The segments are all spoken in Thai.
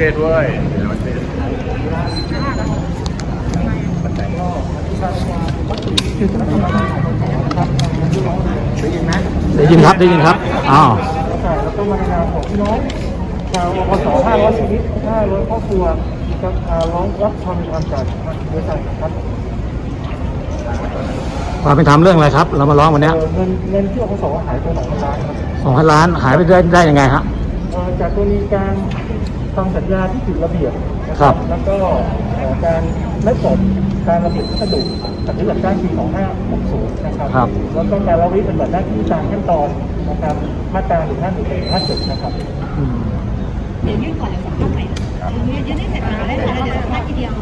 เทศเว้ยเดี๋ยวมันเทศได้ยินไหมได้ยินครับได้ยินครับอ้าวแล้วก็มาในนามของพี่น้องชาวอส500ชีวิต500ครอบครัวกับอ่าร้องรับความเป็นธรรมจากบริษัทครับความเป็นธรรมเรื่องอะไรครับ เรามาร้องวันเนี้ยเอ่อเงินเงินที่อสหายไปสองพันล้านครับสองพันล้านหายไปได้ได้ยังไงฮะเอ่อจากกรณีการทำสัญญาที่ผิดระเบียบนะคครัรับ แล้วก็เอ่อการไม่ปลดการระเบียบพัสดุกับที่หลักการปี2560นะครับครับ แล้วก็การละเว้นปฏิบัติหน้าที่ตามขั้นตอนนะครับมาตรา151 50นะครับ อืมเดี๋ยวยื่นก่อนเดี๋ยวสัมภาษณ์ใหม่นะยื่นยื่นให้เสร็จมาได้ค่ะแล้วเดี๋ยวสัมภาษณ์ทีเดียว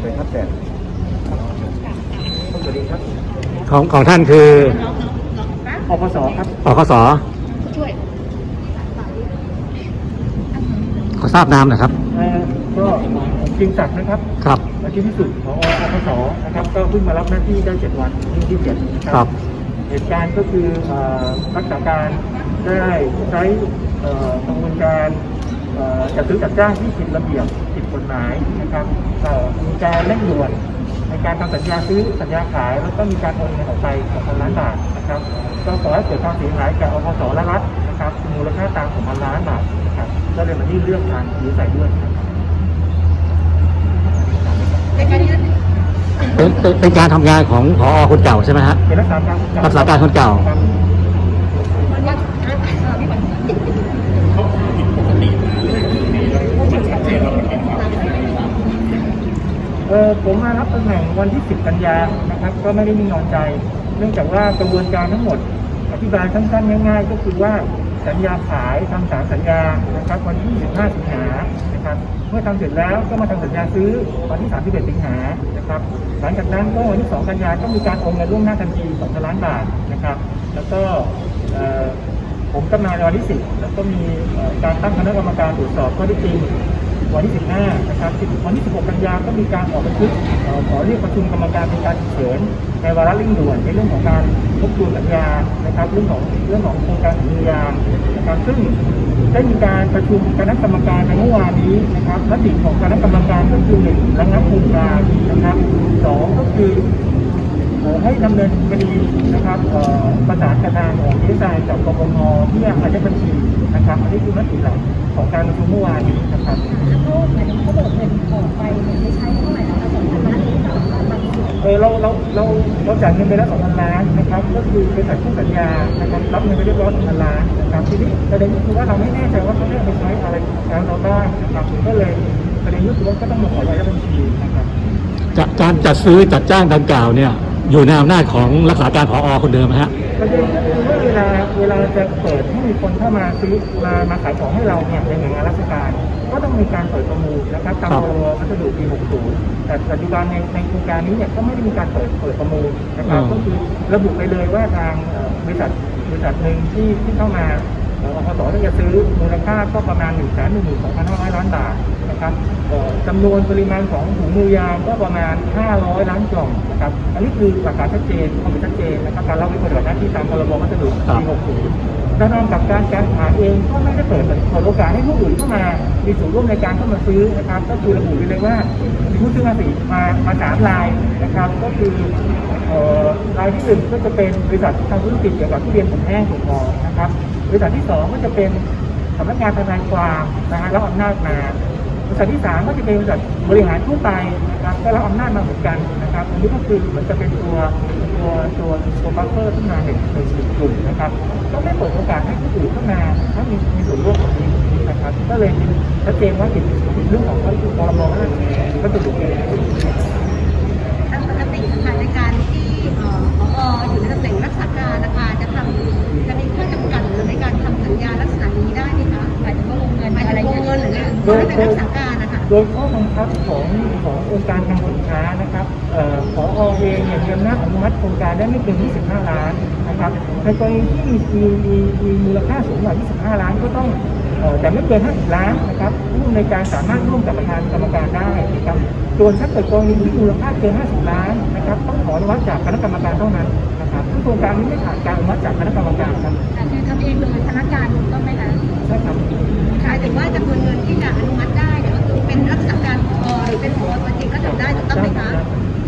เป็นครับแต่สวัสดีครับของของท่านคือน้องน้องน้องนะอพสครับ อคส ช่วย ขอทราบนามหนะครับ เอ่อก็จริงศักดิ์นะครับครับ อาชีพที่สุดของอพสนะครับ ก็เพิ่งมารับหน้าที่ได้7วันที่ที่7ครับเหตุการณ์ก็คือเอ่อรักษาการได้ใช้เอ่อกระบวนการเอ่อจัดซื้อจัดจ้างที่ผิดระเบียบผิดกฎหมายนะครับเอ่อมีการเร่งด่วนในการทำสัญญาซื้อสัญญาขายแล้วก็มีการโอนเงินออกไป2,000ล้านบาทนะครับ ก็ขอให้เกิดความเสียหายกับอพสและรัฐนะครับมูลค่าตาม2,000ล้านบาทนะครับ ก็เลยมาที่เรื่องทางหรือใส่ด้วยนะครับในการยื่นเป็นเป็นเป็นการทำงานของพอคนเก่าใช่ไหมฮะ เป็นรักษาการผู้รักษาการคนเก่า ครับวันนี้เออพี่ขวัญเออผมมารับตำแหน่งวันที่ 10 กันยานะครับ ก็ไม่ได้มีนอนใจ เนื่องจากว่ากระบวนการทั้งหมด อธิบายสั้นๆง่าย ๆ ก็คือว่า สัญญาขายทำสามสัญญานะครับวันที่ 25 สิงหานะครับเมื่อทำเสร็จแล้วก็มาทำสัญญาซื้อวันที่ 31 สิงหานะครับหลังจากนั้นก็วันที่ 2 กันยาก็มีการโอนเงินล่วงหน้าทันที2ล้านบาทนะครับ แล้วก็ผมก็มาในวันที่ 10 แล้วก็มีการตั้งคณะกรรมการตรวจสอบข้อที่จริง วันที่ 15 นะครับ วันที่ 16 กันยาก็มีการออกบันทึกขอเรียกประชุมกรรมการเป็นการฉุกเฉินในวาระเร่งด่วนในเรื่องของการทบทวนสัญญานะครับ เรื่องของเรื่องของโครงการสัญญานะครับ ซึ่งได้มีการประชุมคณะกรรมการในเมื่อวานนี้นะครับมติของคณะกรรมการก็คือหนึ่งระงับโครงการนะครับสองก็คือ ให้ดำเนินคดีนะครับเอ่อประสานกับทางของดีไซน์กับกปงที่อายัดบัญชีนะครับอันนี้คือมติหลักของการประชุมเมื่อวานนี้นะครับเขาเหมือนเขาบอกเงินออกไปเนี่ยไม่ใช้เท่าไหร่นะคะสองพันล้านเองต่อมาบางส่วนเออเราเราเราเราจ่ายเงินไปแล้วสองพันล้านนะครับก็คือบริษัทคู่สัญญานะครับรับเงินไปเรียบร้อยสองพันล้านนะครับทีนี้ประเด็นก็คือว่าเราไม่แน่ใจว่าเขาได้เอาไปใช้อะไรแล้วเราบ้างนะครับก็เลยประเด็นก็คือว่าก็ต้องมาขออายัดบัญชีนะครับจะการจัดซื้อจัดจ้างดังกล่าวเนี่ย อยู่ในอำนาจของรักษาการพอคนเดิมไหมฮะประเด็นก็คือว่าเวลาเวลาจะเปิดให้มีคนเข้ามาซื้อมามาขายของให้เราเนี่ยในหน่วยงานราชการ ก็ต้องมีการเปิดประมูลนะครับตามครับพรบพัสดุปี 60 แต่ปัจจุบันในในโครงการนี้เนี่ยก็ไม่ได้มีการเปิดเปิดประมูลนะครับก็คือระบุไปเลยว่าทางเอ่อบริษัทบริษัทหนึ่งที่ที่เข้ามาเอ่ออพสที่จะซื้อมูลค่าก็ประมาณ1 1 2 5 0 0ล้านบาท นะครับเอ่อจำนวนปริมาณของถุงมือยางก็ประมาณ 500 ล้านกล่องนะครับอันนี้คือหลักฐานชัดเจนข้อมูลชัดเจนนะครับการรับไว้ปฏิบัติหน้าที่ตามพรบวัสดุครับปี60ด้านนอกกับการการขายเองก็ไม่ได้เปิดเปิดโอกาสให้ผู้อื่นเข้ามามีส่วนร่วมในการเข้ามาซื้อนะครับ ก็คือระบุไว้เลยว่ามีผู้ซื้อภาษีมามาสามรายนะครับ ก็คือเอ่อรายที่หนึ่งก็จะเป็นบริษัททำธุรกิจเกี่ยวกับทุเรียนผลแห้งส่งออกนะครับบริษัทที่สองก็จะเป็นสำนักงานทนายความนะฮะรับอำนาจมา บริษัทที่สามก็จะเป็นบริษัทบริหารทั่วไปนะครับก็รับอำนาจมาเหมือนกันนะครับอันนี้ก็คือเหมือนจะเป็นตัวตัวตัวตัวบัฟเฟอร์ขึ้นมาหนึ่งหนึ่งหนึ่งกลุ่มนะครับก็ไม่เปิดโอกาสให้ผู้อื่นเข้ามาถ้ามีมีส่วนร่วมตรงนี้นะครับก็เลยชัดเจนว่าผิดผิดเรื่องของพรบพรบก็จะถูกตามปกติค่ะในการที่เอ่อผออยู่ในตำแหน่งรักษาการนะคะจะทำ งินหรือเพราะเป็นรักษาการนะคะโดยข้อบังคับของขององค์การคลังสินค้านะครับเอ่ออเองเนี่ยมีอำนาจอนุมัติโครงการได้ไม่เกิน 25 ล้านนะครับในกรณีที่มีมีมีมูลค่าสูงกว่า 25 ล้านก็ต้องแต่ไม่เกิน 50 ล้านนะครับผู้ในการสามารถร่วมกับประธานกรรมการได้นะครับส่วนถ้าเกิดกรณีที่มูลค่าเกิน 50 ล้านนะครับต้องขออนุมัติจากคณะกรรมการเท่านั้นนะครับ โครงการนี้ไม่ผ่านการอนุมัติจากคณะกรรมการครับแต่คือทำเองโดยพนักงานถูกต้องไหมคะใช่ครับหมายถึงว่าจำนวนเงินที่จะอนุมัติได้เนี่ยก็คือเป็นรักษาการพอหรือเป็นพอตัวจริงก็ทำได้ถูกต้องไหมคะ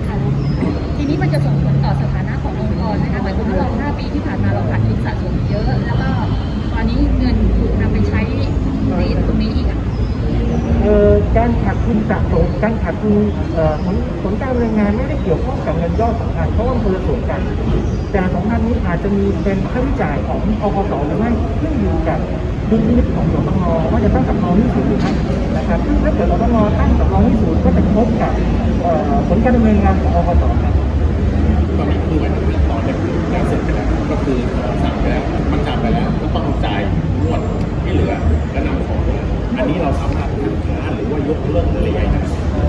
ค่ะทีนี้มันจะส่งผลต่อสถานะขององค์กรนะคะหมายความว่าเรา เป็นค่าใช้จ่ายของอกสหรือไม่ขึ้นอยู่กับดุลพินิจของสตงว่าจะตั้งสำรองหนี้ศูนย์หรือไม่นะครับซึ่งถ้าเกิดสตงตั้งสำรองหนี้ศูนย์ก็จะพบกับเอ่อผลการดำเนินงานของอกสครับตอนนี้คือเหมือนขั้นตอนเนี่ยได้เสร็จไปแล้วก็คือสั่งไปแล้วมันจำไปแล้วก็ต้องจ่ายงวดที่เหลือและนำของอันนี้เราสามารถคัดค้านหรือว่ายกเลิกอะไรอย่างเงี้ย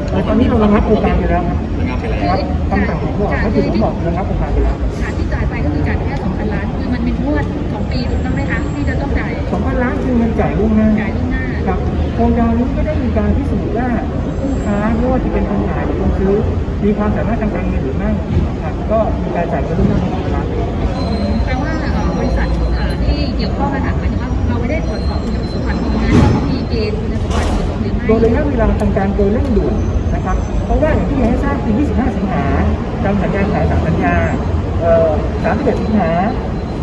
เอ่อตอนนี้เราระงับโครงการไปแล้วครับระงับไปแล้วครับคำสั่งของผู้ว่าก็คือผมบอกระงับโครงการไปแล้วขาดที่จ่ายไปก็คือจ่ายไปแค่2,000ล้านคือ มันเป็นงวดสองปีถูกต้องไหมคะที่จะต้องจ่ายสองพันล้านคือเงินจ่ายล่วงหน้าจ่ายล่วงหน้าครับโครงการนี้ก็ได้มีการพิสูจน์ว่าผู้ค้าไม่ว่าจะเป็นคนขายหรือคนซื้อ มีความสามารถทางการเงินหรือไม่ครับก็มีการจ่ายเงินล่วงหน้าของร้านแปลว่าเอ่อบริษัทเอ่อที่เกี่ยวข้องนะคะหมายถึงว่าเราไม่ได้ตรวจสอบคุณสมบัติของงานว่าเขามีเกณฑ์คุณสมบัติเหมาะสมหรือไม่โดยระยะเวลาทางการโดยเร่งด่วนนะครับ เพราะว่าอย่างที่เรียนให้ทราบคือ 25 สิงหาตามสัญญาขายสามสัญญาเอ่อ31สิงหา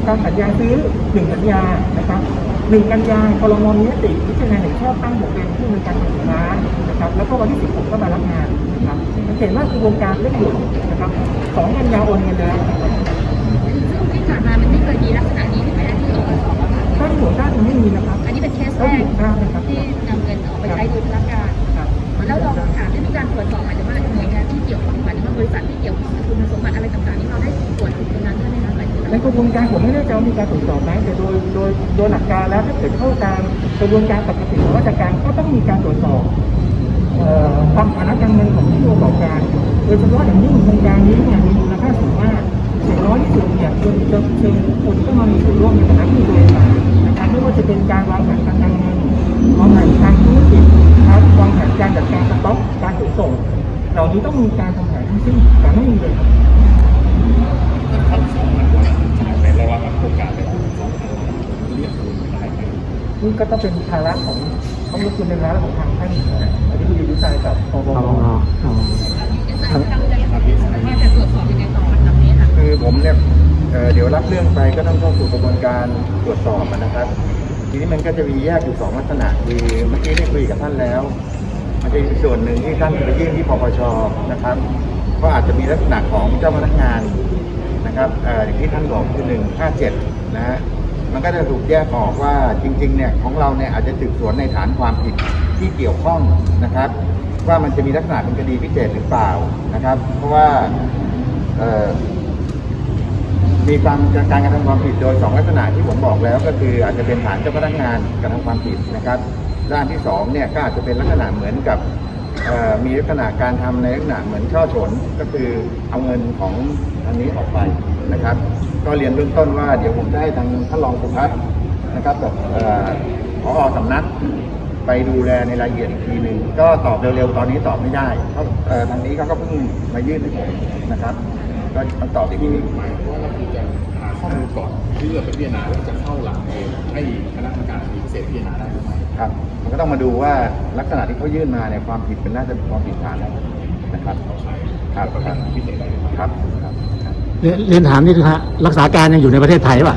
ตามสัญญาซื้อ1สัญญานะครับ1กันยาคลมมีมติพิจารณาเห็นชอบตั้งผมเป็นผู้ในวยการสินค้านะครับ แล้วก็วันที่10ผมก็มารับงานนะครับสังเกตว่ากระบวนการเร่งด่วนนะครับ2กันยาโอนเงินแล้วนะครับซึ่งที่ผ่านมามันไม่เคยมีลักษณะนี้ถูกไหมคะที่อกสอะค่ะถ้าที่ผมทราบมันไม่มีนะครับ อันนี้เป็นเคสเท่าแรที่กผมทราบนะครับที่นำเงินออกไปใช้โดยพนักงานครับแล้วเราถามได้มีการตรวจสอบหมายถึงว่าหน่วยงานที่เกี่ยวข้องหมายถึงว่าบริษัทที่เกี่ยวข้องกับคุณสมบัติอะไรต่างๆนี่เราได้ตรวจตรงนั้นใช่ไหมคะหมายถึง ในกระบวนการผมไม่แน่ใจว่ามีการตรวจสอบไหมแต่โดยโดยโดยหลักการแล้วถ้าเกิดเข้าตามกระบวนการปกติของราชการก็ต้องมีการตรวจสอบเอ่อความฐานะการเงินของผู้ประกอบการ โดยเฉพาะอย่างยิ่งโครงการนี้เนี่ยมีมูลค่าสูงมากอย่างน้อยที่สุดเนี่ยจนจะเชิญคนก็มามีส่วนร่วมในฐานะผู้บริหารนะครับไม่ว่าจะเป็นการวางแผนการเงินวางแผนทางธุรกิจครับวางแผนการจัดการสต็อกการขนส่ง เหล่านี้ต้องมีการทำแผนทั้งสิ้นแต่ไม่มีเลยครับ ก็ต้องเป็นภาระของต้องรบกวนในร้านของทางท่านอธิบดีวิจัยกับปปอ๋องอ๋ออ๋อทางใจว่าจะตรวจสอบยังไงต่อจากนี้ค่ะคือผมเนี่ยเอ่อเดี๋ยวรับเรื่องไปก็ต้องเข้าสู่กระบวนการตรวจสอบอะนะครับ ทีนี้มันก็จะมีแยกอยู่สองลักษณะคือเมื่อกี้ได้คุยกับท่านแล้ว มันจะมีส่วนหนึ่งที่ท่านไปยื่นที่ปปชนะครับ ก็อาจจะมีลักษณะของเจ้าพนักงานนะครับเอ่ออย่างที่ท่านบอกคือหนึ่งห้าเจ็ดนะฮะ มันก็จะถูกแยกออกว่าจริงๆเนี่ยของเราเนี่ยอาจจะสืบสวนในฐานความผิดที่เกี่ยวข้องนะครับ ว่ามันจะมีลักษณะเป็นคดีพิเศษหรือเปล่านะครับ เพราะว่ามีความการกระทำความผิดโดยสองลักษณะที่ผมบอกแล้ว ก็คืออาจจะเป็นฐานเจ้าพนักงานกระทำความผิดนะครับ ด้านที่สองเนี่ยก็อาจจะเป็นลักษณะเหมือนกับมีลักษณะการทำในลักษณะเหมือนช่อฉนก็คือเอาเงินของทางนี้ออกไปนะครับ ก็เรียนเบื้องต้นว่าเดี๋ยวผมจะให้ทางท่านรองสุพัฒน์นะครับกับเอ่อผอสำนักไปดูแลในรายละเอียดอีกทีหนึ่งก็ตอบเร็วๆ ตอนนี้ตอบไม่ได้เพราะทางนี้เขาก็เพิ่งมายื่นให้ผมนะครับ ก็ต้องตอบอีกทีหนึงหมายความว่าเราจะหาข้อมูลก่อนเพื่อไปพิจารณาแล้วจะเข้าหลักเองให้คณะกรรมการพิเศษพิจารณาได้หรือไม่ครับมันก็ต้องมาดูว่าลักษณะที่เขายื่นมาเนี่ยความผิดเป็นน่าจะเป็นความผิดฐานอะไรนะครับครับครับพิจารณาพิ เศษได้หรือไม่ครับครับครับเรียนเรียนถามนี่คือฮะรักษาการยังอยู่ในประเทศไทยป่ะ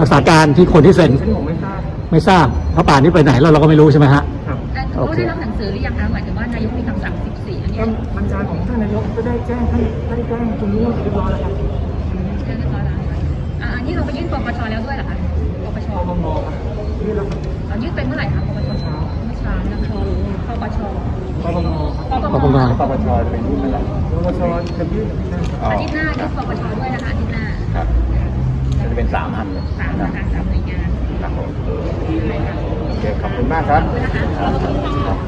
รักษาการที่คนที่เซ็นซึ่งผมไม่ทราบ ไม่ทราบเพราะป่านนี้ไปไหนแล้วเราก็ไม่รู้ใช่ไหมฮะ ครับแต่เขาได้รับหนังสือหรือยังคะหมายถึงว่านายกมีคำสั่ง 14 อันนี้ก็บัญชาของท่านนายกก็ได้แจ้งท่านท่านได้แจ้งคุณรู้เรียบร้อยแล้วครับเรียบร้อยแล้วอ่าอันนี้เราไปยื่นปปชแล้วด้วยเหรอคะปปชปปงครับนี่แล้วครับเรายื่นไปเมื่อไหร่คะปปชเช้า เมื่อเช้านะคะปปชปปงครับปปปปงปปชจะเป็นยื่นเมื่อไหร่ปปชจะยื่นที่นั่นครับอ๋ออาทิตย์หน้าคยื่รับนปปชด้วยนะคะอาทิตย์หน้าครับจะเป็นสามอันเลยสามครันะบคะสามหน่วยงานครับผมโอเคขอบคุณมากครับครับครับ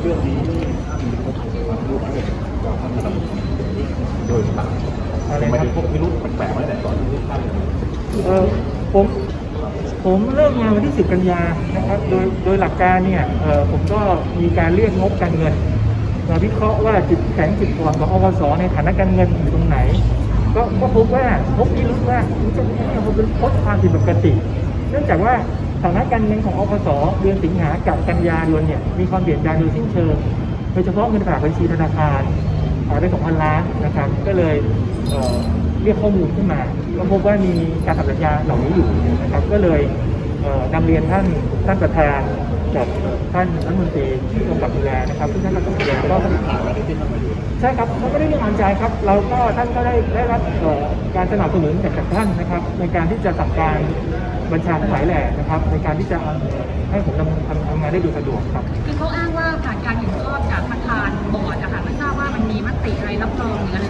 เรื่องนี้ถ้ามีพบความรู้เกี่ยวกับท่านมาดำเนินคดีโดยต่างอะไรทำไมครัถึบงพบพิรุธแปลกๆไว้แต่ก่อนที่ท่านเออผม ผมเริ่มงานวันที่ 10 กันยานะครับ โดยโดยหลักการเนี่ยผมก็มีการเรียกงบการเงินมาวิเคราะห์ว่าจุดแข็งจุดอ่อนของอวสในฐานะการเงินอยู่ตรงไหน ก็ก็พบว่าพบพิรุธว่ารู้สึกว่ามันเป็นพบความผิดปกติ เนื่องจากว่าสถานะการเงินของอพสเดือนสิงหากับกันยายนเนี่ยมีความเปลี่ยนแปลงโดยสิ้นเชิงโดยเฉพาะเงินฝากบัญชีธนาคารหายไป2,000ล้านนะครับ ก็เลย เรียกข้อมูลขึ้นมาก็พบว่ามีการทำสัญญาเหล่านี้อยู่นะครับ ก็เลยนำเรียนท่านท่านประธานกับท่านรัฐมนตรีที่กำกับดูแลนะครับซึ่งท่านก็ต้องดูแลก็ผ่านมาได้ที่ท่มาอยู่ใช่ครับเขาก็ได้เรื่องอ่อนใจครับ เราก็ท่านก็ได้ได้รับการสนับสนุนจากท่านนะครับ ในการที่จะสั่งการบัญชาทั้งหลายแหล่นะครับ ในการที่จะให้ผมทำทำทำงานได้ดยสะดวกครับคือเขาอ้างว่าผ่านการเห็นชอบจากประธานบอร์ดอะค่ะไม่ทราบว่ามันมีมติอะไรรับรองหรืออะไร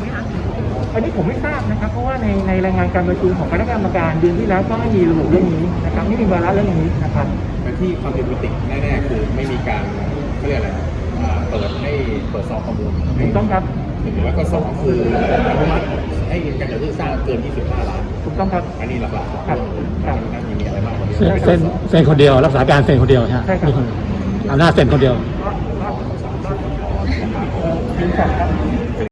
อันนี้ผมไม่ทราบนะครับ เพราะว่าในในรายงานการประชุมของคณะกรรมการเดือนที่แล้วก็ไม่มีระบุเรื่องนี้นะครับไม่มีวาระเรื่องนี้นะครับแต่ที่ความผิดปกติแน่ๆคือไม่มีการเขาเรียกอะไรอ่าเปิดให้เปิดซองข้อมูลถูกต้องครับแล้วก็สองคืออนุมัติให้การจัดซื้อสร้างเกิน 25 ล้านถูกต้องครับ อันนี้หลักๆครับครับน่าจะมีอะไรบ้างกว่านี้เซ็นเซ็นเซ็นคนเดียว รักษาการเซ็นคนเดียวฮะใช่ครับมีคนอำนาจเซ็นคนเดียว